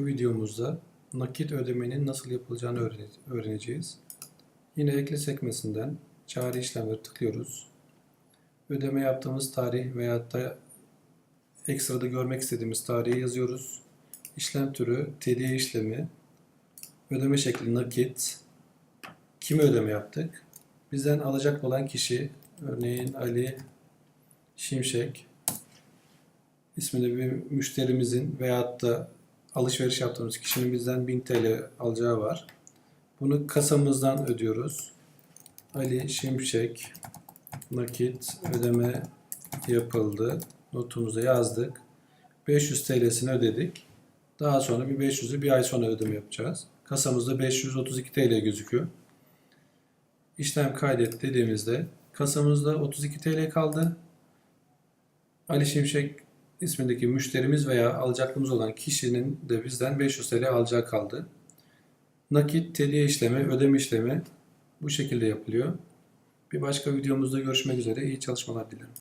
Bu videomuzda nakit ödemenin nasıl yapılacağını öğrene- öğreneceğiz. Yine ekle sekmesinden çağrı işlemleri tıklıyoruz. Ödeme yaptığımız tarih veyahut da ekstrada görmek istediğimiz tarihi yazıyoruz. İşlem türü TDE işlemi, ödeme şekli nakit, kime ödeme yaptık? Bizden alacak olan kişi, örneğin Ali Şimşek, isminde bir müşterimizin veyahut da alışveriş yaptığımız kişinin bizden 1000 TL alacağı var. Bunu kasamızdan ödüyoruz. Ali Şimşek nakit ödeme yapıldı. Notumuza yazdık. 500 TL'sini ödedik. Daha sonra bir 500'ü bir ay sonra ödeme yapacağız. Kasamızda 532 TL gözüküyor. İşlem kaydet dediğimizde kasamızda 32 TL kaldı. Ali Şimşek ismindeki müşterimiz veya alacaklımız olan kişinin de bizden 500 TL alacağı kaldı. Nakit, tediye işlemi, ödeme işlemi bu şekilde yapılıyor. Bir başka videomuzda görüşmek üzere. İyi çalışmalar dilerim.